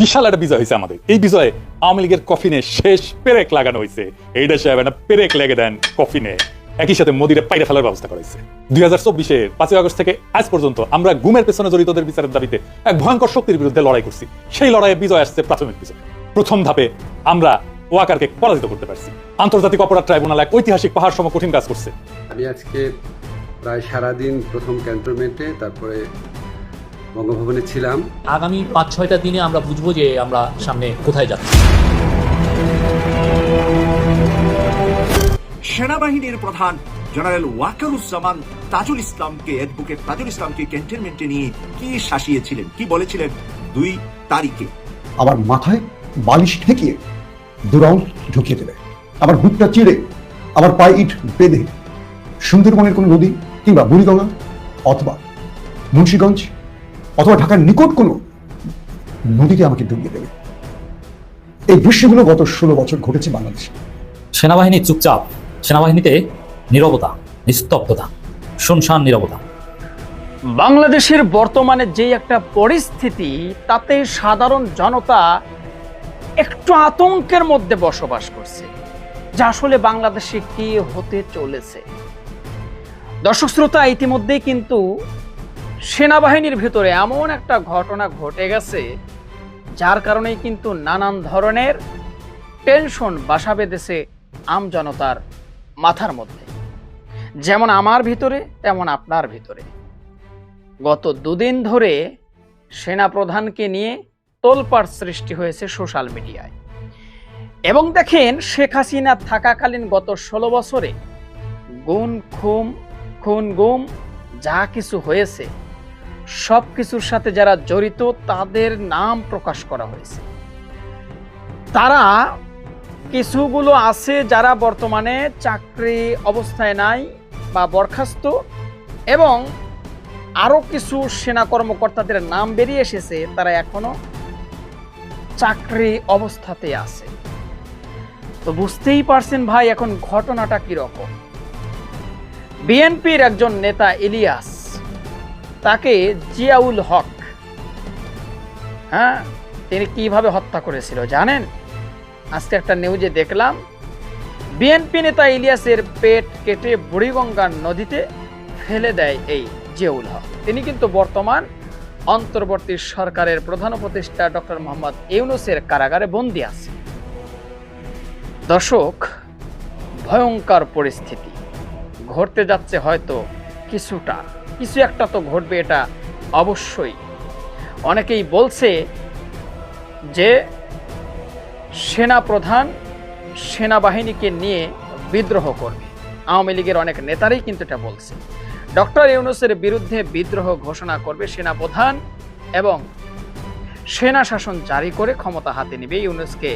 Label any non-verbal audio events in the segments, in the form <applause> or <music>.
বিশাল একটা বিজয় হয়েছে আমাদের। এই বিজয়ে আওয়ামী লীগের কফিনে শেষ পেরেক লাগানো হয়েছে। এইটা সাহেব একটা পেরেক লেগে দেন কফিনে। একই সাথে মোদিরে পাইরে ফেলার ব্যবস্থা করেছে। দুই হাজার চব্বিশের পাঁচই আগস্ট থেকে আজ পর্যন্ত আমরা গুমের পেছনে জড়িতদের বিচারের দাবিতে এক ভয়ঙ্কর শক্তির বিরুদ্ধে লড়াই করছি। সেই লড়াইয়ে বিজয় আসছে প্রাথমিক বিজয়। প্রথম ধাপে আমরা ওয়াকারকে পরাজিত করতে পারছি। আন্তর্জাতিক অপরাধ ট্রাইব্যুনাল এক ঐতিহাসিক পাহাড় সম কঠিন কাজ করছে। আমি আজকে প্রায় সারাদিন প্রথম ক্যান্টনমেন্টে, তারপরে বঙ্গভবনে ছিলাম। আগামী পাঁচ ছয়টা দিনে আমরা বুঝব যে আমরা সামনে কোথায় যাচ্ছি। সেনাবাহিনীর প্রধান জেনারেল ওয়াকারুজ্জামান তাজুল ইসলামকে অ্যাডভোকেট তাজুল ইসলামকে ক্যান্টনমেন্টে নিয়ে কি শাসিয়েছিলেন কি বলেছিলেন দুই তারিখে? আমার মাথায় বালিশ ঠেকিয়ে দুরাউন্ড ঢুকিয়ে দেবে। আমার বুকটা চিড়ে আমার পায়ে ইট বেঁধে। সুন্দরবনের কোনো নদী কিংবা বুড়িগঙ্গা অথবা মুন্সীগঞ্জ অথবা ঢাকার নিকট কোনো নদীতে আমাকে ডুবিয়ে দেবে। এই দৃশ্যগুলো গত ষোলো বছর ঘটেছে বাংলাদেশে। সেনাবাহিনী চুপচাপ সেনাবাহিনীতে নীরবতা নিস্তব্ধতা শুনশান নীরবতা। বাংলাদেশের বর্তমানে যে একটা পরিস্থিতি তাতে সাধারণ জনতা একটু আতঙ্কের মধ্যে বসবাস করছে যা আসলে বাংলাদেশে কি হতে চলেছে। দর্শক শ্রোতা ইতিমধ্যেই কিন্তু সেনাবাহিনীর ভিতরে এমন একটা ঘটনা ঘটে গেছে, যার কারণেই কিন্তু নানান ধরনের টেনশন বাসা বেঁধেছে আম জনতার মাথার মধ্যে। যেমন আমার ভিতরে, তেমন আপনার ভিতরে। গত দুদিন ধরে সেনাপ্রধানকে নিয়ে তোলপাড় সৃষ্টি হয়েছে সোশ্যাল মিডিয়ায়। এবং দেখেন, শেখ হাসিনা থাকাকালীন গত ষোলো বছরে গুণ, খুম, খুন, গুম, যা কিছু হয়েছে সব কিছুর সাথে যারা জড়িত, তাদের নাম প্রকাশ করা হয়েছে। তারা কিছুগুলো আছে যারা বর্তমানে চাকরি অবস্থায় নাই বা বরখাস্ত এবং আরও কিছু সেনা কর্মকর্তাদের নাম বেরিয়ে এসেছে, তারা এখনও চাকরি অবস্থাতে আছে। তো বুঝতেই পারছেন ভাই এখন ঘটনাটা কি রকম বিএনপির একজন নেতা ইলিয়াস তাকে জিয়াউল হক হ্যাঁ তিনি কীভাবে হত্যা করেছিল জানেন? আজকে একটা নিউজে দেখলাম, বিএনপি নেতা ইলিয়াসের পেট কেটে বুড়িগঙ্গার নদীতে ফেলে দেয় এই জিয়াউল হক। তিনি কিন্তু বর্তমান অন্তর্বর্তী সরকারের প্রধান উপদেষ্টা ডক্টর মোহাম্মদ ইউনুসের কারাগারে বন্দী আছে। দর্শক, ভয়ঙ্কর পরিস্থিতি। ঘটতে যাচ্ছে হয়তো কিছুটা। কিছু একটা তো ঘটবে এটা অবশ্যই। অনেকেই বলছে যে সেনা প্রধান সেনাবাহিনীকে নিয়ে বিদ্রোহ করবে। আওয়ামী লীগের অনেক নেতারাই কিন্তু এটা বলছে। ডক্টর ইউনুসের বিরুদ্ধে বিদ্রোহ ঘোষণা করবে সেনাপ্রধান এবং সেনা শাসন জারি করে ক্ষমতা হাতে নেবে, ইউনুসকে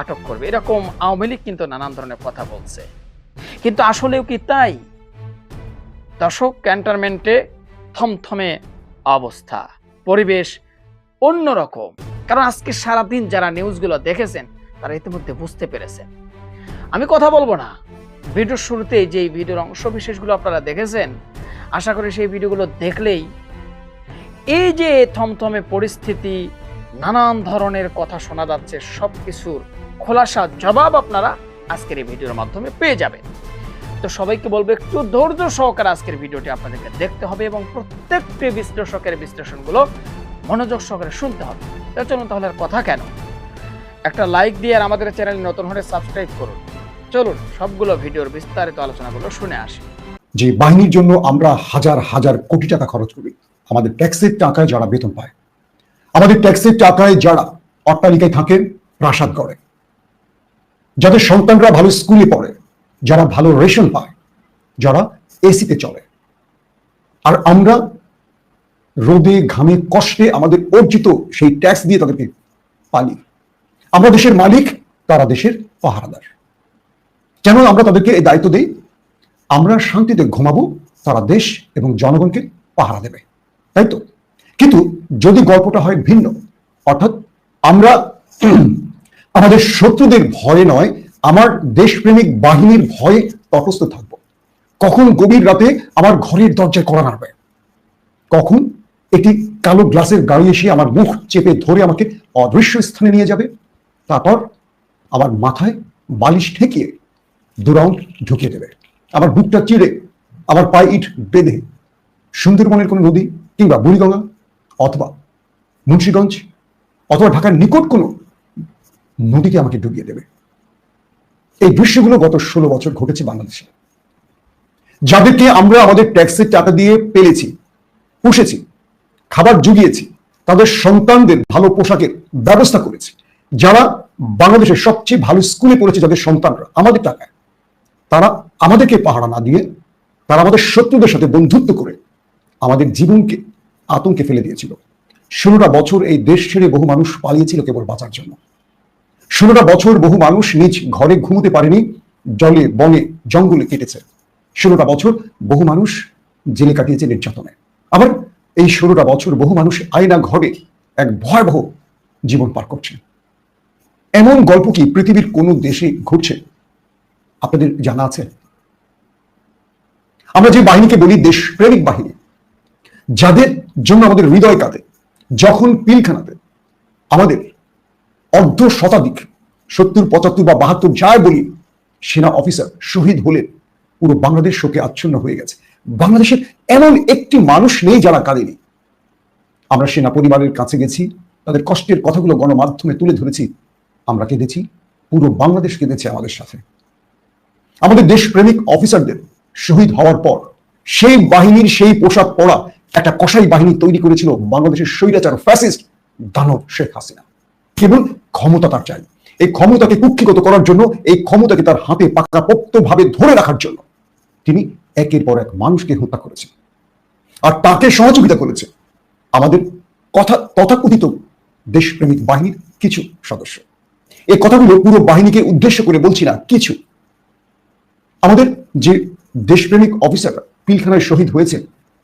আটক করবে। এরকম আওয়ামী লীগ কিন্তু নানান ধরনের কথা বলছে। কিন্তু আসলেও কি তাই? দর্শক ক্যান্টনমেন্টে থমথমে অবস্থা। পরিবেশ অন্যরকম। কারণ আজকে সারাদিন যারা নিউজগুলো দেখেছেন, তারা ইতিমধ্যে বুঝতে পেরেছেন। আমি কথা বলব না। ভিডিওর শুরুতে যে ভিডিওর অংশ বিশেষগুলো আপনারা দেখেছেন, আশা করি সেই ভিডিওগুলো দেখলেই এই যে থমথমে পরিস্থিতি, নানান ধরনের কথা শোনা যাচ্ছে সব কিছুর খোলাসা জবাব আপনারা আজকের এই ভিডিওর মাধ্যমে পেয়ে যাবেন। তো সবাইকে বলব, একটু ধৈর্য সহকারে আজকের ভিডিওটি আপনাদেরকে দেখতে হবে এবং প্রত্যেকটি বিশ্লেষকের বিশ্লেষণগুলো মনোযোগ সহকারে শুনতে হবে। তো চলুন তাহলে আর কথা কেন? একটা লাইক দিয়ে আর আমাদের চ্যানেল নতুন হলে সাবস্ক্রাইব করুন। চলুন, সবগুলো ভিডিওর বিস্তারিত আলোচনাগুলো শুনে আসি। যে বাহিনীর জন্য আমরা হাজার হাজার কোটি টাকা খরচ করি, আমাদের ট্যাক্সের টাকায় যারা বেতন পায়। আমাদের ট্যাক্সের টাকায় যারা অট্টালিকায় থাকেন, প্রাসাদ করে যাদের সন্তানরা ভালো স্কুলে পড়ে যারা ভালো রেশন পায়, যারা এসিতে চলে। আর আমরা রোদে, ঘামে, কষ্টে আমাদের অর্জিত সেই ট্যাক্স দিয়ে তাদেরকে পালি। আমরা দেশের মালিক, তারা দেশের পাহারাদার। কেন আমরা তাদেরকে এই দায়িত্ব দিই? আমরা শান্তিতে ঘুমাবো, তারা দেশ এবং জনগণকে পাহারা দেবে। তাই তো? কিন্তু যদি গল্পটা হয় ভিন্ন, অর্থাৎ আমরা <clears throat> আমাদের শত্রুদের ভয়ে নয় আমার দেশপ্রেমিক বাহিনীর ভয়ে তটস্থ থাকব। কখন গভীর রাতে আমার ঘরের দরজায় করা নাড়বে? কখন একটি কালো গ্লাসের গাড়ি এসে আমার মুখ চেপে ধরে আমাকে অদৃশ্য স্থানে নিয়ে যাবে? তারপর আমার মাথায় বালিশ ঠেকিয়ে দুরাউন্ড ঢুকিয়ে দেবে। আমার বুকটা চিড়ে, আমার পায়ে ইট বেঁধে সুন্দরবনের কোনো নদী কিংবা বুড়িগঙ্গা অথবা মুন্সীগঞ্জ অথবা ঢাকার নিকট কোনো নদীকে আমাকে ডুবিয়ে দেবে। এই দৃশ্যগুলো গত ষোলো বছর ঘটেছে বাংলাদেশে। যাদেরকে আমরা আমাদের ট্যাক্সের টাকা দিয়ে পেলেছি, পুষেছি, খাবার জুগিয়েছি, তাদের সন্তানদের ভালো পোশাকের ব্যবস্থা করেছি, যারা বাংলাদেশের সবচেয়ে ভালো স্কুলে পড়েছে যাদের সন্তানরা আমাদের টাকায়, তারা আমাদেরকে পাহারা না দিয়ে, তারা আমাদের শত্রুদের সাথে বন্ধুত্ব করে আমাদের জীবনকে আতঙ্কে ফেলে দিয়েছিল। ষোলোটা বছর এই দেশ ছেড়ে বহু মানুষ পালিয়েছিল কেবল বাঁচার জন্য। ষোলোটা বছর বহু মানুষ নিজ ঘরে ঘুমোতে পারেনি, জলে, বনে, জঙ্গলে কেটেছে। ষোলোটা বছর বহু মানুষ জেলে কাটিয়েছে নির্যাতনে। আবার এই ষোলোটা বছর বহু মানুষ আয়না ঘরে এক ভয়াবহ জীবন পার করছে। এমন গল্প কি পৃথিবীর কোনো দেশে ঘটছে? আপনাদের জানা আছে? আমরা যে বাহিনীকে বলি দেশপ্রেমিক বাহিনী, যাদের জন্য আমাদের হৃদয় কাঁদে, যখন পিলখানাতে আমাদের অর্ধ শতাধিক সত্তর, পঁচাত্তর বা বাহাত্তর যাই বলি, সেনা অফিসার শহীদ হলেন পুরো বাংলাদেশ শোকে আচ্ছন্ন হয়ে গেছে। বাংলাদেশের এমন একটি মানুষ নেই যারা কাঁদেনি। আমরা সেনা পরিবারের কাছে গেছি, তাদের কষ্টের কথাগুলো গণমাধ্যমে তুলে ধরেছি, আমরা কেঁদেছি, পুরো বাংলাদেশ কেঁদেছে আমাদের সাথে। আমাদের দেশপ্রেমিক অফিসারদের শহীদ হওয়ার পর সেই বাহিনীর সেই পোশাক পরা একটা কসাই বাহিনী তৈরি করেছিল বাংলাদেশের স্বৈরাচার ফ্যাসিস্ট দানব শেখ হাসিনা। কেবল ক্ষমতা তার চাই। এই ক্ষমতাকে কুক্ষিগত করার জন্য, এই ক্ষমতাকে তার হাতে পাকাপোক্ত ভাবে ধরে রাখার জন্য তিনি একের পর এক মানুষকে হত্যা করেছেন। আর তাকে সহযোগিতা করেছে আমাদের কথা তথাকথিত দেশপ্রেমিক বাহিনীর কিছু সদস্য। এই কথাগুলো পুরো বাহিনীকে উদ্দেশ্য করে বলছি না, কিছু। আমাদের যে দেশপ্রেমিক অফিসাররা পিলখানায় শহীদ হয়েছে,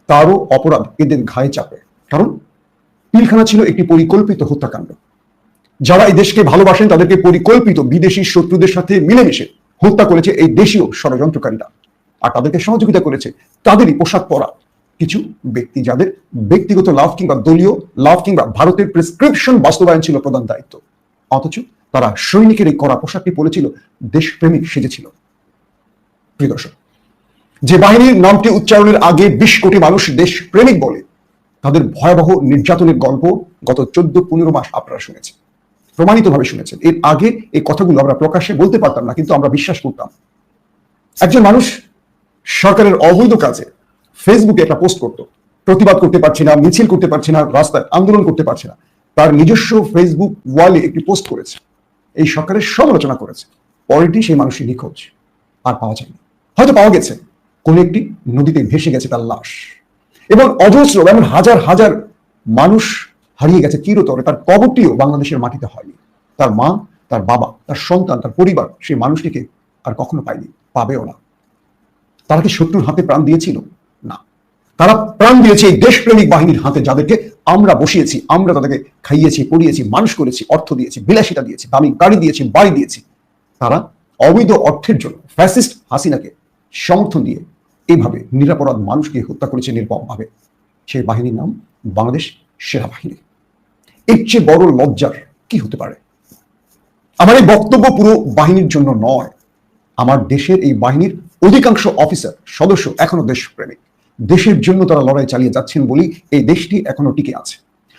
তারও অপরাধ এদের ঘায়ে চাপে। কারণ পিলখানা ছিল একটি পরিকল্পিত হত্যাকাণ্ড। যারা এই দেশকে ভালোবাসেন, তাদেরকে পরিকল্পিত বিদেশি শত্রুদের সাথে মিলেমিশে হত্যা করেছে এই দেশীয় ষড়যন্ত্রকারীরা। আর তাদেরকে সহযোগিতা করেছে তাদেরই পোশাক পরা কিছু ব্যক্তি যাদের ব্যক্তিগত লাভ কিংবা দলীয় লাভ কিংবা ভারতের প্রেসক্রিপশন বাস্তবায়ন ছিল প্রধান দায়িত্ব। অথচ তারা সৈনিকের এই করা পোশাকটি পরেছিল, দেশপ্রেমিক সেজেছিল। প্রিয় দর্শক, যে বাহিনীর নামটি উচ্চারণের আগে বিশ কোটি মানুষ দেশ প্রেমিক বলে, তাদের ভয়াবহ নির্যাতনের গল্প গত চোদ্দ পনেরো মাস আপনারা শুনেছেন। প্রমাণিতভাবে শুনেছেন। এর আগে এই কথাগুলো আমরা প্রকাশ্যে বলতে পারতাম না, কিন্তু আমরা বিশ্বাস করতাম। একজন মানুষ সরকারের অবৈধ কাজে ফেসবুকে একটা পোস্ট করতো। প্রতিবাদ করতে পারছি না, মিছিল করতে পারছি না, রাস্তায় আন্দোলন করতে পারছি না। তার নিজস্ব ফেসবুক ওয়ালে একটি পোস্ট করেছে। এই সরকারের সমালোচনা করেছে। পরেটি সেই মানুষটি নিখোঁজ। আর পাওয়া যায়নি। হয়তো পাওয়া গেছে। কোন একটি নদীতে ভেসে গেছে তার লাশ। এবং অজস্র, এমন হাজার হাজার মানুষ হারিয়ে গেছে চিরতরে, তার কবরটিও বাংলাদেশের মাটিতে হয়নি। তার মা, তার বাবা, তার সন্তান, তার পরিবার সেই মানুষটিকে আর কখনো পায়নি, পাবেও না। তারা কি শত্রুর হাতে প্রাণ দিয়েছিল? না। তারা প্রাণ দিয়েছে এই দেশপ্রেমিক বাহিনীর হাতে, যাদেরকে আমরা বসিয়েছি, আমরা তাদেরকে খাইয়েছি, পড়িয়েছি, মানুষ করেছি, অর্থ দিয়েছি, বিলাসিতা দিয়েছি, দামি গাড়ি দিয়েছি, বাড়ি দিয়েছি। তারা অবৈধ অর্থের জন্য ফ্যাসিস্ট হাসিনাকে সমর্থন দিয়ে এইভাবে নিরাপরাধ মানুষকে হত্যা করেছে নির্মমভাবে। সেই বাহিনীর নাম বাংলাদেশ সেনা বাহিনী এর চেয়ে বড় লজ্জার কি হতে পারে? আমার এই বক্তব্য পুরো বাহিনীর জন্য নয়। আমার দেশের এই বাহিনীর অধিকাংশ অফিসার, সদস্য এখনও দেশপ্রেমিক। দেশের জন্য তারা লড়াই চালিয়ে যাচ্ছেন বলেই এই দেশটি এখনও টিকে আছে।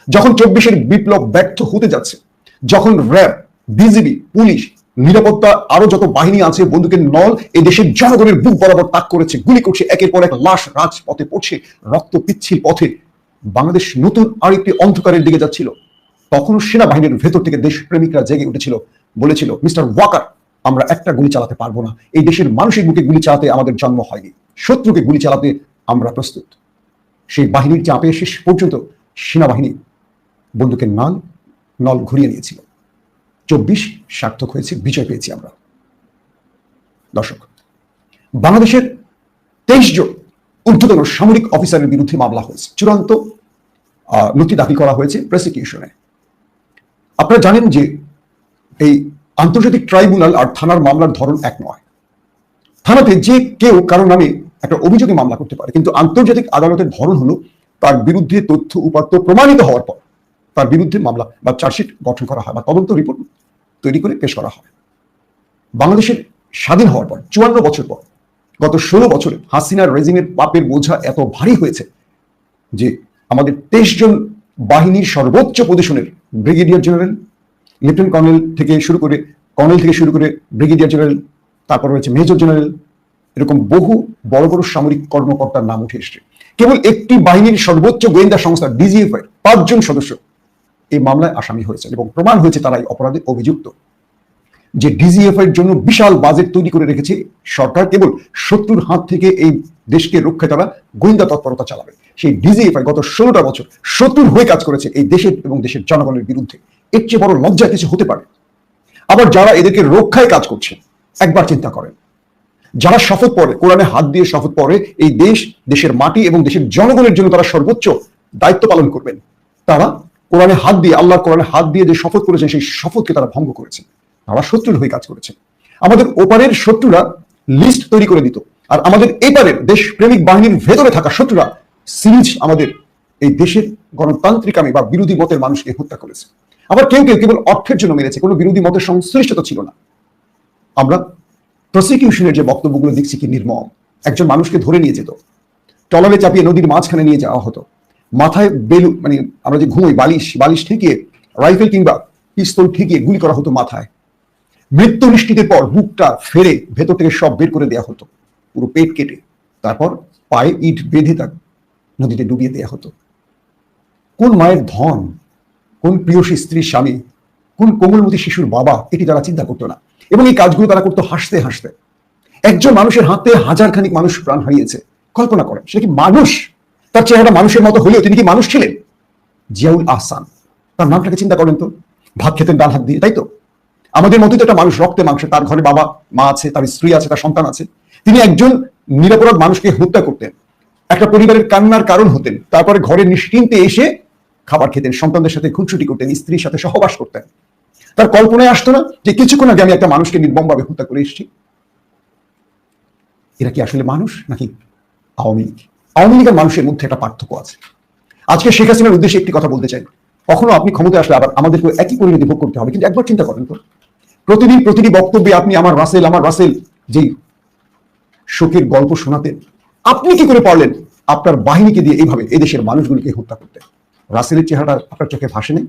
যখন চব্বিশের বিপ্লব ব্যর্থ হতে যাচ্ছে, যখন র্যাব, বিজিবি, পুলিশ, নিরাপত্তা আরও যত বাহিনী আছে, বন্দুকের নল, এই দেশের জনগণের বুক বরাবর তাক করেছে, গুলি করছে, একের পর এক লাশ রাজপথে পড়ছে, রক্ত পিচ্ছিল পথে। বাংলাদেশ নতুন আরেকটি অন্ধকারের দিকে যাচ্ছিল। তখনও সেনাবাহিনীর ভেতর থেকে দেশপ্রেমিকরা জেগে উঠেছিল, বলেছিল, মিস্টার ওয়াকার, আমরা একটা গুলি চালাতে পারব না। এই দেশের মানুষের বুকে গুলি চালাতে আমাদের জন্ম হয়নি। শত্রুকে গুলি চালাতে আমরা প্রস্তুত। সেই বাহিনীর চাপে শেষ পর্যন্ত সেনাবাহিনী বন্দুকের নাল, নল ঘুরিয়ে নিয়েছিল। চব্বিশ সার্থক হয়েছে, বিজয় পেয়েছি আমরা। দর্শক, বাংলাদেশের তেইশ জন ঊর্ধ্বতন সামরিক অফিসারের বিরুদ্ধে মামলা হয়েছে। চূড়ান্ত নথি দাবি করা হয়েছে প্রসিকিউশনে আপনারা জানেন যে এই আন্তর্জাতিক ট্রাইব্যুনাল আর থানার মামলার ধরন এক নয়। থানাতে যে কেউ কারও নামে একটা অভিযোগে মামলা করতে পারে, কিন্তু আন্তর্জাতিক আদালতের ধরন হলো তার বিরুদ্ধে তথ্য উপাত্ত প্রমাণিত হওয়ার পর তার বিরুদ্ধে মামলা বা চার্জশিট গঠন করা হয় বা তদন্ত রিপোর্ট তৈরি করে পেশ করা হয়। বাংলাদেশের স্বাধীন হওয়ার পর, চুয়ান্ন বছর পর, গত ষোলো বছরে হাসিনার রেজিমের পাপের বোঝা এত ভারী হয়েছে যে আমাদের তেইশ জন বাহিনীর সর্বোচ্চ পজিশনের ব্রিগেডিয়ার জেনারেল লেফটেন্যান্ট কর্নেল থেকে শুরু করে কর্নেল থেকে শুরু করে ব্রিগেডিয়ার জেনারেল তারপর রয়েছে মেজর জেনারেল এরকম বহু বড় বড় সামরিক কর্মকর্তার নাম উঠে এসছে। কেবল একটি বাহিনীর সর্বোচ্চ গোয়েন্দা সংস্থা ডিজিএফ এর পাঁচজন সদস্য এই মামলায় আসামি হয়েছে এবং প্রমাণ হয়েছে তারা এই অপরাধে অভিযুক্ত। যে ডিজিএফ এর জন্য বিশাল বাজেট তৈরি করে রেখেছে, সরকার কেবল শত্রুর হাত থেকে এই দেশকে রক্ষায় তারা গোয়েন্দা তৎপরতা চালাবে। সেই ডিজিএফআই গত ষোলোটা বছর শত্রুর হয়ে কাজ করেছে এই দেশের এবং দেশের জনগণের বিরুদ্ধে। এর চেয়ে বড় লজ্জা কিছু হতে পারে। আবার যারা এদেরকে রক্ষায় কাজ করছে, একবার চিন্তা করেন। যারা শপথ পড়ে কোরআনে হাত দিয়ে শপথ পড়ে এই দেশ, দেশের মাটি এবং দেশের জনগণের জন্য তারা সর্বোচ্চ দায়িত্ব পালন করবেন। তারা কোরআনে হাত দিয়ে আল্লাহর কোরআনে হাত দিয়ে যে শপথ করেছেন, সেই শপথকে তারা ভঙ্গ করেছে। তারা শত্রুর হয়ে কাজ করেছে। আমাদের ওপারের শত্রুরা লিস্ট তৈরি করে দিত। আর আমাদের এপারের দেশপ্রেমিক বাহিনীর ভেতরে থাকা শত্রুরা সিরিজ আমাদের এই দেশের গণতান্ত্রিকামী বা বিরোধী মতের মানুষকে হত্যা করেছে। আবার কেউ কেউ কেবল অর্থের জন্য মেরেছে, কোনো বিরোধী মতের সংশ্লিষ্টতা ছিল না। আমরা প্রসিকিউশনের যে বক্তব্যগুলো দেখছি কি নির্মম। একজন মানুষকে ধরে নিয়ে যেত। টলারে চাপিয়ে নদীর মাঝখানে নিয়ে যাওয়া হতো। মাথায় বেলু মানে আমরা যে ঘুমোই, বালিশ বালিশ ঠেকিয়ে, রাইফেল কিংবা পিস্তল ঠেকিয়ে গুলি করা হতো মাথায়। মৃত্যু নিশ্চিতের পর বুকটা ফেরে ভেতর থেকে সব বের করে দেওয়া হতো। পুরো পেট কেটে। তারপর পায়ে ইট বেঁধে তার নদীতে ডুবিয়ে দেওয়া হতো। কোন মায়ের ধন, কোন প্রিয়সী স্ত্রীর স্বামী, কোন কোমলমতী শিশুর বাবা, এটি তারা চিন্তা করতো না। এবং এই কাজগুলো তারা করতো হাসতে হাসতে। একজন মানুষের হাতে হাজার খানিক মানুষ প্রাণ হারিয়েছে। কল্পনা করেন, সে কি মানুষ? তার চেহারা মানুষের মতো হলেও তিনি কি মানুষ ছিলেন? জিয়াউল আহসান। তার নামটাকে চিন্তা করেন তো? ভাত খেতেন ডান হাত দিয়ে, তাই তো? আমাদের মতোই তো একটা মানুষ রক্তে মাংসে, তার ঘরে বাবা, মা আছে, তার স্ত্রী আছে, তার সন্তান আছে। তিনি একজন নিরাপরাধ মানুষকে হত্যা করতেন। একটা পরিবারের কান্নার কারণ হতেন। তারপরে ঘরে নিশ্চিন্তে এসে খাবার খেতেন, সন্তানদের সাথে খুনসুটি করতেন, স্ত্রীর সাথে সহবাস করতেন। তার কল্পনায় আসতো না যে কিছুক্ষণ আগে আমি একটা মানুষকে নির্মমভাবে হত্যা করে এসেছি। এরা কি আসলে মানুষ নাকি আওয়ামী লীগ? আওয়ামী লীগের মানুষের মধ্যে একটা পার্থক্য আছে। আজকে শেখ হাসিনার উদ্দেশ্যে একটি কথা বলতে চাই। কখনো আপনি ক্ষমতায় আসলে আবার আমাদেরকে একই পরিণতি ভোগ করতে হবে, কিন্তু একবার চিন্তা করেন তো। প্রতিদিন প্রতিটি বক্তব্যে আপনি আমার রাসেল আমার রাসেল যেই শোকের গল্প শোনাতেন আপনি কি করে পারলেন? আপনার বাহিনীকে দিয়ে এইভাবে এদেশের মানুষগুলিকে হত্যা করতে। রাসেলের চেহারাটা আপনার চোখে ভাসে নেই?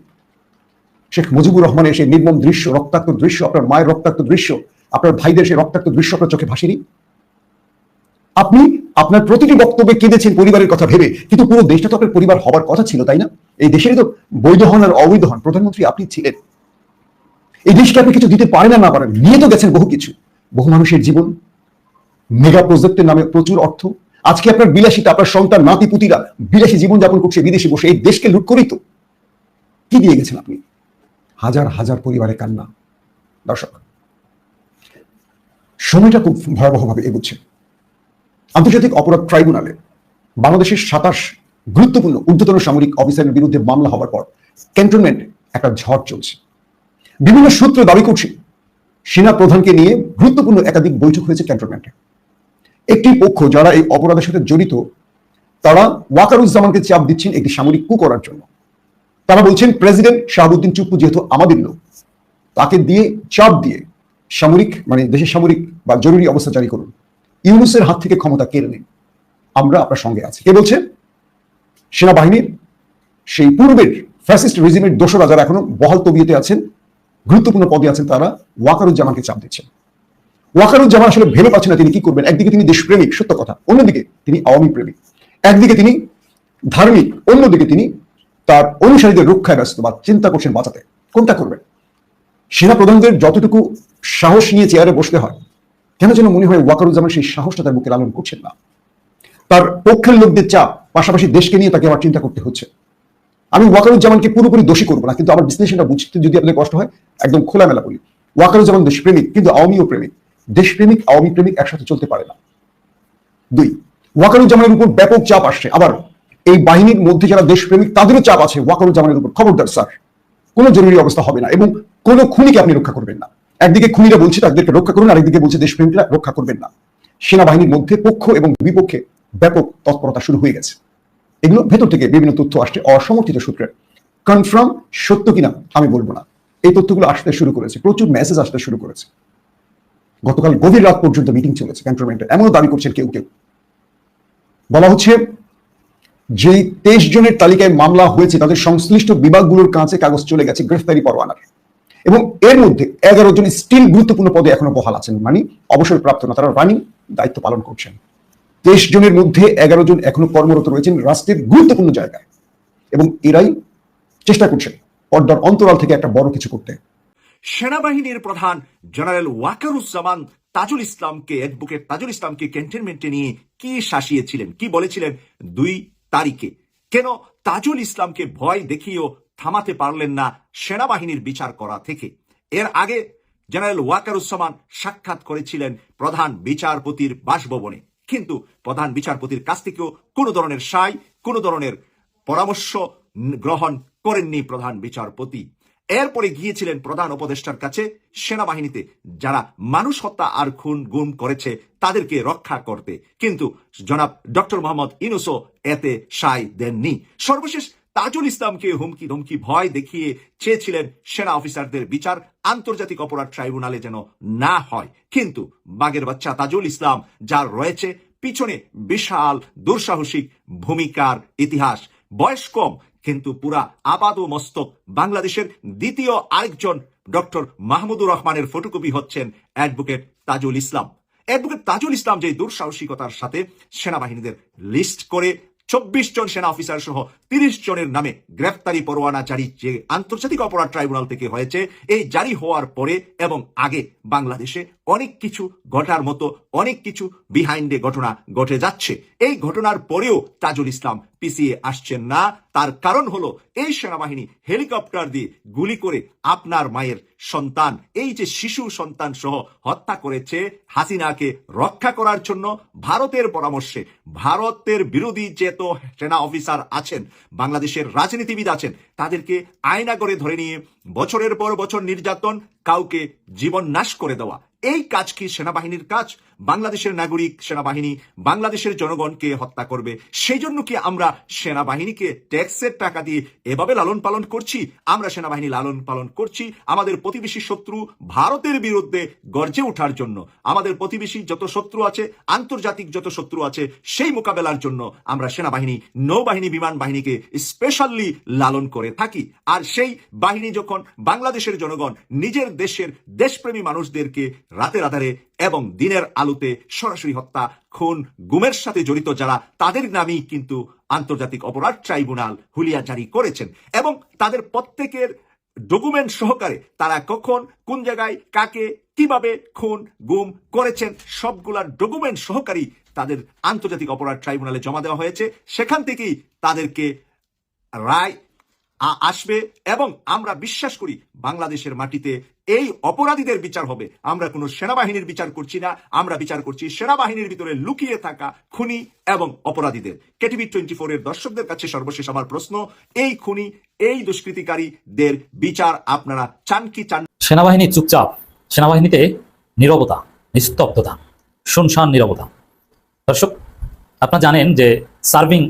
শেখ মুজিবুর রহমানের সেই নির্মম দৃশ্য, রক্তাক্ত দৃশ্য, আপনার মায়ের রক্তাক্ত দৃশ্য, আপনার ভাইদের সেই রক্তাক্ত দৃশ্য আপনার চোখে ভাসেনি? আপনি আপনার প্রতিটি বক্তব্যে কেঁদেছেন পরিবারের কথা ভেবে, কিন্তু পুরো দেশটা তো আপনার পরিবার হবার কথা ছিল, তাই না? এই দেশেরই তো বৈধ হন আর অবৈধ হন, প্রধানমন্ত্রী আপনি ছিলেন। এই দেশকে আপনি কিছু দিতে পারেন না পারেন, নিয়ে তো গেছেন বহু কিছু। বহু মানুষের জীবন মেগা প্রজেক্টের নামে প্রচুর অর্থ। আজকে আপনার বিলাসিতা, আপনার সন্তান নাতি পুতিরা বিলাসী জীবনযাপন করছে বিদেশে বসে, এই দেশকে লুট করি তো। কি দিয়ে গেছেন আপনি? হাজার হাজার পরিবারে কান্না। দর্শক, সময়টা খুব ভয়াবহভাবে এগুচ্ছে। আন্তর্জাতিক অপরাধ ট্রাইব্যুনালে বাংলাদেশের সাতাশ গুরুত্বপূর্ণ ঊর্ধ্বতন সামরিক অফিসারের বিরুদ্ধে মামলা হওয়ার পর ক্যান্টনমেন্ট একটা ঝড় চলছে। বিভিন্ন সূত্র দাবি করছে, সেনা প্রধানকে নিয়ে গুরুত্বপূর্ণ একাধিক বৈঠক হয়েছে ক্যান্টনমেন্টে। একটি পক্ষ যারা এই অপরাধের সাথে জড়িত, তারা ওয়াকারুজ্জামানকে চাপ দিচ্ছেন একটি সামরিক কু করার জন্য। তারা বলছেন, প্রেসিডেন্ট শাহাবুদ্দিন চুপ্পু যেহেতু আমাদের লোক, তাকে দিয়ে চাপ দিয়ে সামরিক মানে দেশের সামরিক বা জরুরি অবস্থা জারি করুন। ইউনুসের হাত থেকে ক্ষমতা কেড়ে নিন। আমরা আপনার সঙ্গে আছি। কে বলছে সেনাবাহিনীর সেই পূর্বের ফ্যাসিস্ট রেজিমের দোসরা যারা এখনও বহাল তবিয়েতে আছেন, গুরুত্বপূর্ণ পদে আছেন তারা ওয়াকারুজ্জামানকে চাপ দিচ্ছেন। ওয়াকারুজ্জামান আসলে ভেবে পাচ্ছেন না তিনি কি করবেন। একদিকে তিনি দেশপ্রেমিক, সত্য কথা। অন্যদিকে তিনি আওয়ামী প্রেমিক। একদিকে তিনি ধার্মিক, অন্যদিকে তিনি তার অনুসারীদের রক্ষায় ব্যস্ত বা চিন্তা করছেন বাঁচাতে। কোনটা করবেন? সেনা প্রধানদের যতটুকু সাহস নিয়ে চেয়ারে বসতে হয়, কেন যেন মনে হয় ওয়াকারুজ্জামান সেই সাহসটা তার বুকে লালন করছেন না। তার পক্ষের লোকদের চাপ, পাশাপাশি দেশকে নিয়ে তাকে আবার চিন্তা করতে হচ্ছে। আমি ওয়াকারুজ্জামানকে পুরোপুরি দোষী করব না, কিন্তু আমার বিশ্লেষণটা বুঝতে যদি আপনাদের কষ্ট হয়, একদম খোলামেলা বলি। ওয়াকারুজ্জামান দেশপ্রেমিক, কিন্তু আওয়ামীও প্রেমিক। দেশপ্রেমিক আওয়ামী প্রেমিক একসাথে চলতে পারে না। দুই, ওয়াকারুজ্জামানের উপর ব্যাপক চাপ আসছে। আবার এই বাহিনীর মধ্যে যারা দেশপ্রেমিক, তাদেরও চাপ আছে ওয়াকারুজ্জামানের উপর। খবরদার, স্যার, কোনো জরুরি অবস্থা হবে না এবং কোনো খুনিকে আপনি রক্ষা করবেন না। একদিকে খুনিরা বলছে তাদেরকে রক্ষা করুন, আরেকদিকে বলছে দেশপ্রেমিকরা রক্ষা করবেন না। সেনাবাহিনীর মধ্যে পক্ষ এবং বিপক্ষে ব্যাপক তৎপরতা শুরু হয়ে গেছে। এগুলো ভেতর থেকে বিভিন্ন তথ্য আসছে অসমর্থিত সূত্রে। কনফার্ম সত্য কিনা আমি বলব না। এই তথ্যগুলো আসতে শুরু করেছে, প্রচুর মেসেজ আসতে শুরু করেছে। গতকাল গভীর রাত পর্যন্ত মিটিং চলেছে ক্যান্টনমেন্টে এমনও দাবি করছেন কেউ কেউ। বলা হচ্ছে যে তেইশ জনের তালিকায় মামলা হয়েছে, তাদের সংশ্লিষ্ট বিভাগগুলোর কাছে কাগজ চলে গেছে গ্রেফতারি পরোয়ানার। এবং এর মধ্যে এগারো জন স্টিল গুরুত্বপূর্ণ পদে এখনও বহাল আছেন। মানে অবসরপ্রাপ্ত না, তারা রানিং দায়িত্ব পালন করছেন। তেইশ জনের মধ্যে এগারো জন এখনও কর্মরত রয়েছেন রাষ্ট্রের গুরুত্বপূর্ণ জায়গায়। এবং এরাই চেষ্টা করছেন পর্দার অন্তরাল থেকে একটা বড় কিছু করতে। সেনাবাহিনীর প্রধান জেনারেল ওয়াকারুজ্জামান তাজুল ইসলামকে অ্যাডভোকেট তাজুল ইসলামকে ক্যান্টনমেন্টে নিয়ে কি শাসিয়েছিলেন, কি বলেছিলেন দুই তারিখে? কেন তাজুল ইসলামকে ভয় দেখিয়েও থামাতে পারলেন না সেনাবাহিনীর বিচার করা থেকে? এর আগে জেনারেল ওয়াকারুজ্জামান সাক্ষাৎ করেছিলেন প্রধান বিচারপতির বাসভবনে। কিন্তু প্রধান বিচারপতির কাছ থেকেও কোনো ধরনের সাই কোনো ধরনের পরামর্শ গ্রহণ করেননি প্রধান বিচারপতি। এরপরে গিয়েছিলেন প্রধান উপদেষ্টার কাছে সেনাবাহিনীতে, যারা মানুষ হত্যা আর খুন গুম করেছে তাদেরকে রক্ষা করতে। কিন্তু জনাব ডক্টর মোহাম্মদ ইনুসো এতে সাই দেননি। সর্বশেষ তাজুল ইসলামকে হুমকি ধমকি ভয় দেখিয়ে চেয়েছিলেন সেনা অফিসারদের বিচার। আন্তর্জাতিক অপরাধ ট্রাইব্যুনালে যেন না হয়। কিন্তু বাগের বাচ্চা তাজুল ইসলাম, যার রয়েছে পিছনে বিশাল দুঃসাহসিক ভূমিকার ইতিহাস। বয়স কম কিন্তু পুরা আপাদ মস্তক বাংলাদেশের দ্বিতীয় আরেকজন ডক্টর মাহমুদুর রহমানের ফটোকপি হচ্ছেন অ্যাডভোকেট তাজুল ইসলাম। অ্যাডভোকেট তাজুল ইসলাম যে দুঃসাহসিকতার সাথে সেনাবাহিনীদের লিস্ট করে চব্বিশ জন সেনা অফিসার সহ তিরিশ জনের নামে গ্রেফতারি পরোয়ানা জারি যে আন্তর্জাতিক অপরাধ ট্রাইব্যুনাল থেকে হয়েছে, এই জারি হওয়ার পরে এবং আগে বাংলাদেশে অনেক কিছু ঘটার মতো, অনেক কিছু বিহাইন্ডে ঘটনা ঘটে যাচ্ছে। এই ঘটনার পরেও তাজুল ইসলাম পিছিয়ে আসছেন না। তার কারণ হলো, এই সেনাবাহিনী হেলিকপ্টার দিয়ে গুলি করে আপনার মায়ের সন্তান, এই যে শিশু সন্তান সহ হত্যা করেছে হাসিনাকে রক্ষা করার জন্য ভারতের পরামর্শে, ভারতের বিরোধী যে তো সেনা অফিসার আছেন, বাংলাদেশের রাজনীতিবিদ আছেন, তাদেরকে আয়না করে ধরে নিয়ে বছরের পর বছর নির্যাতন কাউকে জীবন নাশ করে দেওয়া এই কাজ কি সেনাবাহিনীর কাজ? বাংলাদেশের নাগরিক সেনাবাহিনী বাংলাদেশের জনগণকে হত্যা করবে। সেই জন্য কি আমরা সেনাবাহিনীকে ট্যাক্সের টাকা দিয়ে এভাবে লালন পালন করছি? আমরা সেনাবাহিনী লালন পালন করছি আমাদের প্রতিবেশী শত্রু ভারতের বিরুদ্ধে গর্জে ওঠার জন্য। আমাদের প্রতিবেশী যত শত্রু আছে, আন্তর্জাতিক যত শত্রু আছে, সেই মোকাবেলার জন্য আমরা সেনাবাহিনী, নৌবাহিনী, বিমান বাহিনীকে স্পেশালি লালন করে থাকি। আর সেই বাহিনী যখন বাংলাদেশের জনগণ, নিজের দেশের দেশপ্রেমী মানুষদেরকে রাতের আধারে এবং দিনের আলোতে সরাসরি হত্যা, খুন, গুমের সাথে জড়িত যারা, তাদের নামেই কিন্তু আন্তর্জাতিক অপরাধ ট্রাইব্যুনাল হুলিয়া জারি করেছেন। এবং তাদের প্রত্যেকের ডকুমেন্ট সহকারে তারা কখন, কোন জায়গায়, কাকে, কীভাবে খুন, গুম করেছেন, সবগুলার ডকুমেন্ট সহকারী তাদের আন্তর্জাতিক অপরাধ ট্রাইব্যুনালে জমা দেওয়া হয়েছে। সেখান থেকেই তাদেরকে রায় আসবে এবং আমরা বিশ্বাস করি বাংলাদেশের মাটিতে এই অপরাধীদের বিচার হবে। আমরা কোনো সেনাবাহিনীর বিচার করছি না। আমরা বিচার করছি সেনাবাহিনীর ভিতরে লুকিয়ে থাকা খুনি এবং অপরাধীদের। কেটিভি টোয়েন্টি ফোর এর দর্শকদের কাছে সর্বশেষ আমার প্রশ্ন, এই খুনি, এই দুষ্কৃতিকারীদের বিচার আপনারা চান কি চান সেনাবাহিনী চুপচাপ, সেনাবাহিনীতে নীরবতা, নিস্তব্ধতা, শুনশান নীরবতা। দর্শক, আপনারা জানেন যে সার্ভিং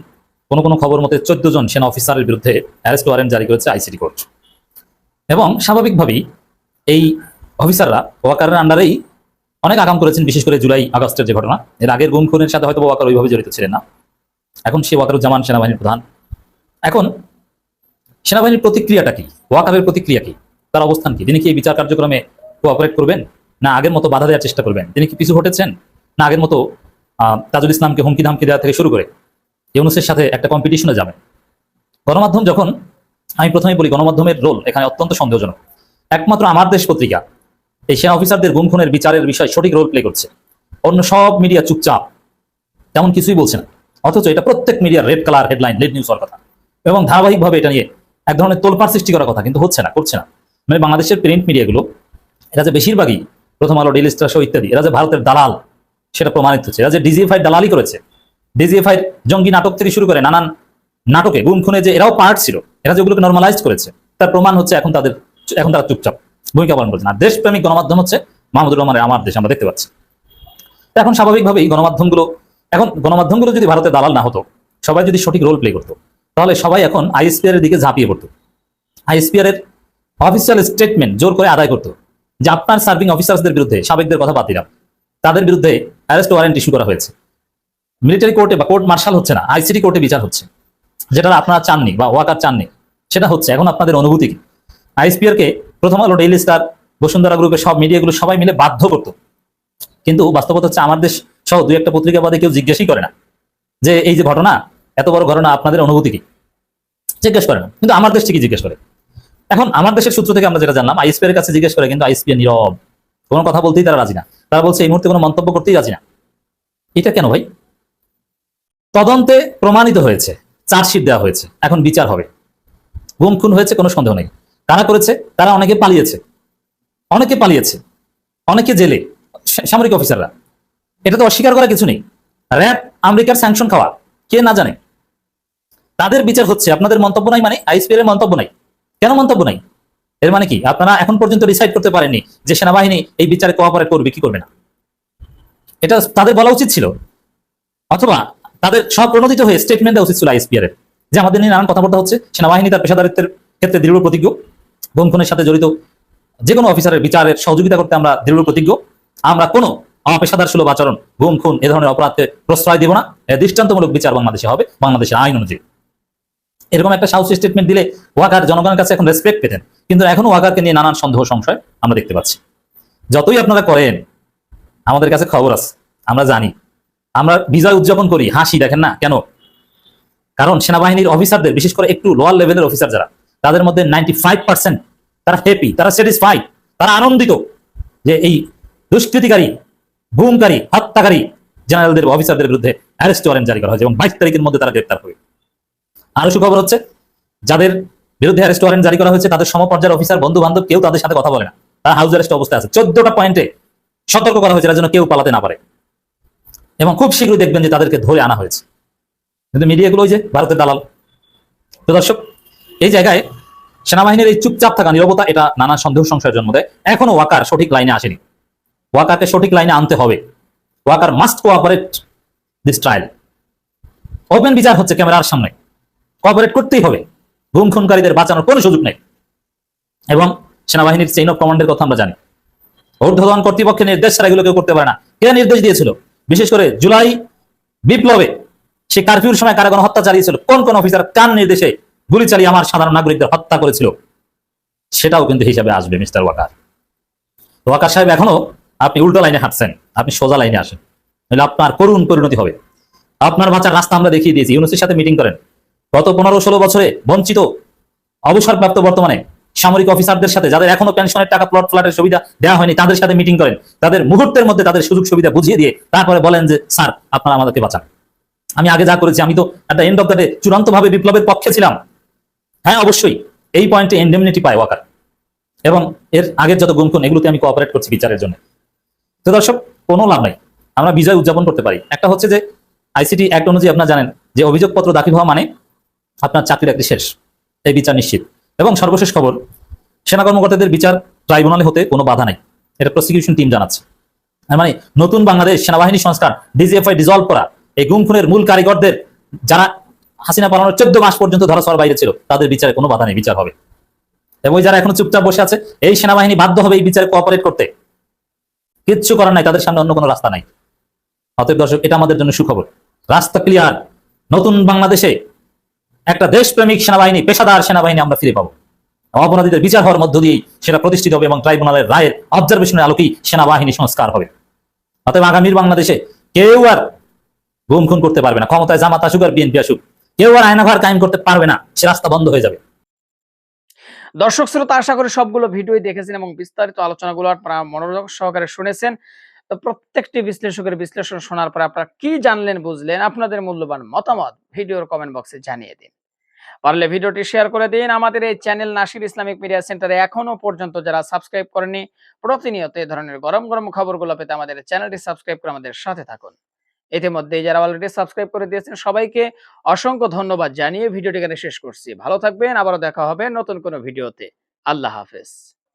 কোনো কোনো খবর মতে চোদ্দ জন সেনা অফিসারের বিরুদ্ধে অ্যারেস্ট ওয়ারেন্ট জারি করেছে আইসিটি কোর্ট। এবং স্বাভাবিকভাবেই এই অফিসাররা ওয়াকারের আন্ডারেই অনেক আগাম করেছেন, বিশেষ করে জুলাই আগস্টের যে ঘটনা। এর আগের গুম খুনের সাথে হয়তো ওয়াকার ওইভাবে জড়িত ছিলেন না। এখন সে ওয়াকারুজ্জামান সেনাবাহিনীর প্রধান। এখন সেনাবাহিনীর প্রতিক্রিয়াটা কি? ওয়াকারের প্রতিক্রিয়া কি? তার অবস্থান কি? তিনি কি এই বিচার কার্যক্রমে কোঅপারেট করবেন? না আগের মতো বাধা দেওয়ার চেষ্টা করবেন? তিনি কি পিছু হটেছেন? না আগের মতো তাজুল ইসলামকে হুমকি ধামকি দেওয়া থেকে শুরু করে ইউনুসের সাথে একটা কম্পিটিশনে যাবেন গণমাধ্যম যখন, আমি প্রথমেই বলি, গণমাধ্যমের রোল এখানে অত্যন্ত সন্দেহজনক। একমাত্র আমার দেশ পত্রিকা। এই সেনা অফিসারদের গুম খুনের বিচারের বিষয়ে সঠিক রোল প্লে করছে। অন্য সব মিডিয়া চুপচাপ, তেমন কিছুই বলছে না। অথচ এটা প্রত্যেক মিডিয়ার red colour headline lead news হওয়ার কথা। এবং ধারাবাহিকভাবে এটা নিয়ে এক ধরনের তোলপাড় সৃষ্টি করার কথা কিন্তু হচ্ছে না, করছে না। মানে বাংলাদেশের প্রিন্ট মিডিয়াগুলো এরা যে বেশিরভাগই প্রথম আলো ডেলি স্টার ইত্যাদি, এরা যে ভারতের দালাল, সেটা প্রমাণিত হচ্ছে। এরা যে ডিজিএফআই দালালি করেছে ডিজিএফআই জঙ্গি নাটক থেকে শুরু করে নানান নাটকে গুম খুনে যে এরাও পার্ট ছিল, এরা যেগুলোকে নর্মালাইজ করেছে, তার প্রমাণ হচ্ছে এখন তাদের এখন তারা চুপচাপ। ভূমিকা পালন করছে না দেশপ্রেমিক গণমাধ্যম হচ্ছে মাহমুদুর রহমানের আমার দেশ, আমরা দেখতে পাচ্ছি। এখন স্বাভাবিকভাবেই গণমাধ্যমগুলো এখন গণমাধ্যমগুলো যদি ভারতের দালাল না হতো, সবাই যদি সঠিক রোল প্লে করতো, তাহলে সবাই এখন আইএসপিআর এর দিকে ঝাঁপিয়ে পড়তো। আইএসপিআর এর অফিসিয়াল স্টেটমেন্ট জোর করে আদায় করতো যে আপনার সার্ভিং অফিসার্সদের বিরুদ্ধে, সাবেকদের কথা বাদ দিলাম। তাদের বিরুদ্ধে অ্যারেস্ট ওয়ারেন্ট ইস্যু করা হয়েছে। মিলিটারি কোর্টে বা কোর্ট মার্শাল হচ্ছে না আইসিটি কোর্টে বিচার হচ্ছে। যেটা আপনারা চাননি বা ওয়াকার চাননি, সেটা হচ্ছে। এখন আপনাদের অনুভূতি কি? আইএসপিআর কে প্রথম আলো ডেইলি স্টার বসুন্ধরা গ্রুপের সব মিডিয়াগুলো সবাই মিলে বাধ্য করতো। কিন্তু বাস্তবতা হচ্ছে আমার দেশ সহ দুই একটা পত্রিকা বাদে কেউ জিজ্ঞেসই করে না যে এই যে ঘটনা, এত বড় ঘটনা আপনাদের অনুভূতি কি? জিজ্ঞেস করে না। কিন্তু আমার দেশ ঠিকই জিজ্ঞেস করে। এখন আমার দেশের সূত্র থেকে আমরা যেটা জানলাম আইএসপি এর কাছে জিজ্ঞেস করে কিন্তু আইএসপি নীরব। কোনো কথা বলতেই তারা রাজি না। তারা বলছে, এই মুহূর্তে কোনো মন্তব্য করতেই রাজি না। এটা কেন ভাই? তদন্তে প্রমাণিত হয়েছে, চার্জশিট দেওয়া হয়েছে। এখন বিচার হবে। গুম খুন হয়েছে, কোনো সন্দেহ নেই। কারা করেছে, তারা অনেকে পালিয়েছে। অনেকে পালিয়েছে, অনেকে জেলে সামরিক অফিসাররা। এটা তো অস্বীকার করা কিছু নেই। র্যাব, আমেরিকার স্যাংশন খাওয়া, কে না জানে? তাদের বিচার হচ্ছে, আপনাদের মন্তব্য নাই মানে আইএসপি এর মন্তব্য নাই। কেন মন্তব্য নাই? এর মানে কি? আপনারা এখন পর্যন্ত ডিসাইড করতে পারেননি যে সেনাবাহিনী এই বিচারে কোঅপারেট করবে, কি করবে না। এটা তাদের বলা উচিত ছিল। অথবা তাদের স্বপ্রণোদিত হয়ে স্টেটমেন্ট দেওয়া উচিত ছিল আইএসপিআর যে আমাদের নিয়ে নানান কথাবার্তা হচ্ছে, সেনাবাহিনী তার পেশাদারিত্বের ক্ষেত্রে দৃঢ় প্রতিজ্ঞ। গুম খুনের সাথে জড়িত যে কোনো অফিসারের বিচারের সহযোগিতা করতে আমরা দৃঢ় প্রতিজ্ঞ। আমরা কোনো অপেশাদার সুলভ আচরণ, গুম, খুন এ ধরনের অপরাধকে প্রশ্রয় দেব না। দৃষ্টান্তমূলক বিচার বাংলাদেশে হবে, বাংলাদেশের আইন অনুযায়ী। এরকম একটা সাহসী স্টেটমেন্ট দিলে ওয়াকার জনগণের কাছে এখন রেসপেক্ট পেতেন। কিন্তু এখন ওয়াকারকে নিয়ে নানান সন্দেহ, সংশয় আমরা দেখতে পাচ্ছি। যতই আপনারা করেন, আমাদের কাছে খবর আছে, আমরা জানি। আমরা বিজয় উদযাপন করি, হাসি দেখেন না, কেন? কারণ সেনাবাহিনীর অফিসারদের বিশেষ করে একটু লোয়ার লেভেলের অফিসার যারা তাদের মধ্যে নাইনটি ফাইভ পার্সেন্ট তারা হ্যাপি তারা স্যাটিসফাইড তারা আনন্দিত যে এই দুষ্কৃতিকারী, গুমকারী, হত্যাকারী জেনারেলদের অফিসারদের বিরুদ্ধে অ্যারেস্ট ওয়ারেন্ট জারি করা হয়েছে এবং বাইশ তারিখের মধ্যে তারা গ্রেপ্তার হবে আরও সুখবর হচ্ছে, যাদের বিরুদ্ধে অ্যারেস্ট ওয়ারেন্ট জারি করা হয়েছে, তাদের সমপর্যায়ের অফিসার বন্ধু বান্ধব কেউ তাদের সাথে কথা বলে না। তারা হাউস অ্যারেস্ট অবস্থায় আছে। চোদ্দটা পয়েন্টে সতর্ক করা হয়েছে জন্য কেউ পালাতে না পারে। এবং খুব শীঘ্রই দেখবেন যে তাদেরকে ধরে আনা হয়েছে। কিন্তু মিডিয়াগুলো যে, ভারতের দালাল। তো দর্শক এই জায়গায় সেনাবাহিনীর এই চুপচাপ থাকা নিরবতা, এটা নানা সন্দেহ সংশয়ের জন্ম দেয়। এখনও ওয়াকার সঠিক লাইনে আসেনি। ওয়াকারকে সঠিক লাইনে আনতে হবে। Waker must cooperate this trial open বিচার হচ্ছে ক্যামেরার সামনে। কোঅপারেট করতেই হবে। গুম খুনকারীদের বাঁচানোর কোনো সুযোগ নেই। এবং সেনাবাহিনীর চেইন অফ কমান্ডের কথা আমরা জানি। ঊর্ধ্বতন কর্তৃপক্ষের নির্দেশ ছাড়া এগুলো কেউ করতে পারে না। কে নির্দেশ দিয়েছিল? বিশেষ করে জুলাই বিপ্লবে সে কারফিউর সময় কারা হত্যা চালিয়েছিল। কোন কোন অফিসার কান নির্দেশে গুলি চালিয়ে আমার সাধারণ নাগরিকদের হত্যা করেছিল। সেটাও কিন্তু হিসাবে আসবে, মিস্টার ওয়াকার। ওয়াকার সাহেব, এখনও আপনি উল্টো লাইনে হাঁটছেন, আপনি সোজা লাইনে আসেন। নইলে আপনার করুণ পরিণতি হবে। আপনার বাঁচার রাস্তা আমরা দেখিয়ে দিয়েছি, ইউনুসের সাথে মিটিং করেন। গত পনেরো ষোলো বছরে বঞ্চিত, অবসরপ্রাপ্ত বর্তমানে সামরিক অফিসারদের সাথে যাদের এখনও পেনশনের টাকা প্লট ফ্ল্যাটের সুবিধা দেওয়া হয়নি, তাদের সাথে মিটিং করেন। তাদের মুহূর্তের মধ্যে তাদের সুযোগ সুবিধা বুঝিয়ে দিয়ে তারপরে বলেন যে, স্যার, আপনারা আমাদেরকে বাঁচান। আমি আগে যা করেছি, আমি তো একটা এন্ড অফ দ্য ডে চূড়ান্ত ভাবে বিপ্লবের পক্ষে ছিলাম। হ্যাঁ অবশ্যই। এই পয়েন্টে এন্ডেমনিটি পায় ওয়াকার। এবং এর আগের যত গুমখুন এগুলোতে আমি কোঅপারেট করছি বিচারের জন্য। তো দর্শক, কোনো লাভ নাই। আমরা বিজয় উদযাপন করতে পারি। একটা হচ্ছে যে আইসিটি অ্যাক্ট অনুযায়ী আপনারা জানেন যে, অভিযোগপত্র দাখিল হওয়া মানে আপনার চাকরি বাকরি শেষ। এই বিচার নিশ্চিত। এবং সর্বশেষ খবর, সেনা কর্মকর্তাদের বিচার ট্রাইব্যুনালে হতে কোনো বাধা নাই। এটা প্রসিকিউশন টিম জানাচ্ছে। মানে নতুন বাংলাদেশ সেনাবাহিনী সংস্কার ডিজিএফআই ডিজলভ করা, এই গুম খুনের মূল কারিগরদের যারা হাসিনা পালানোর চোদ্দ মাস পর্যন্ত ধরাছোঁয়ার বাইরে ছিল। তাদের বিচারে কোনো বাধা নেই, বিচার হবে। এবং ওই যারা এখনও চুপচাপ বসে আছে, এই সেনাবাহিনী বাধ্য হবে এই বিচারে কোঅপারেট করতে। কিচ্ছু করার নাই, তাদের সামনে অন্য কোনো রাস্তা নাই। অতএব দর্শক, এটা আমাদের জন্য সুখবর। রাস্তা ক্লিয়ার নতুন বাংলাদেশে একটা দেশপ্রেমিক সেনাবাহিনী, পেশাদার সেনাবাহিনী আমরা ফিরে পাবো। অপরাধীদের বিচার হওয়ার মধ্য দিয়েই সেটা প্রতিষ্ঠিত হবে এবং ট্রাইব্যুনালের রায়ের অবজারভেশনের আলোকেই সেনাবাহিনী সংস্কার হবে। অতএব আগামীর বাংলাদেশে কেউ আর গুম খুন করতে পারবে না। ক্ষমতায় জামাত আসুক আর বিএনপি আসুক। কেউ আর আয়নাঘর কায়েম করতে পারবে না, সে রাস্তা বন্ধ হয়ে যাবে। দর্শক শ্রোতা, আশা করি সবগুলো ভিডিওই দেখেছেন এবং বিস্তারিত আলোচনাগুলো আপনারা মনোযোগ সহকারে শুনেছেন। তো প্রত্যেকটি বিশ্লেষকের বিশ্লেষণ শোনার পর আপনারা কি জানলেন, বুঝলেন? আপনাদের মূল্যবান মতামত ভিডিওর কমেন্ট বক্সে জানিয়ে দিন। পারলে ভিডিওটি শেয়ার করে দিন। আমাদের এই চ্যানেল নাসির ইসলামিক মিডিয়া সেন্টারে এখনও পর্যন্ত যারা সাবস্ক্রাইব করেনি প্রতিনিয়ত এই ধরনের গরম গরম খবরগুলো পেতে আমাদের চ্যানেলটি সাবস্ক্রাইব করে আমাদের সাথে থাকুন। ইতিমধ্যে যারা অলরেডি সাবস্ক্রাইব করে দিয়েছেন, সবাইকে অসংখ্য ধন্যবাদ জানিয়ে ভিডিওটি এখানে শেষ করছি। ভালো থাকবেন, আবারও দেখা হবে নতুন কোনো ভিডিওতে। আল্লাহ হাফেজ।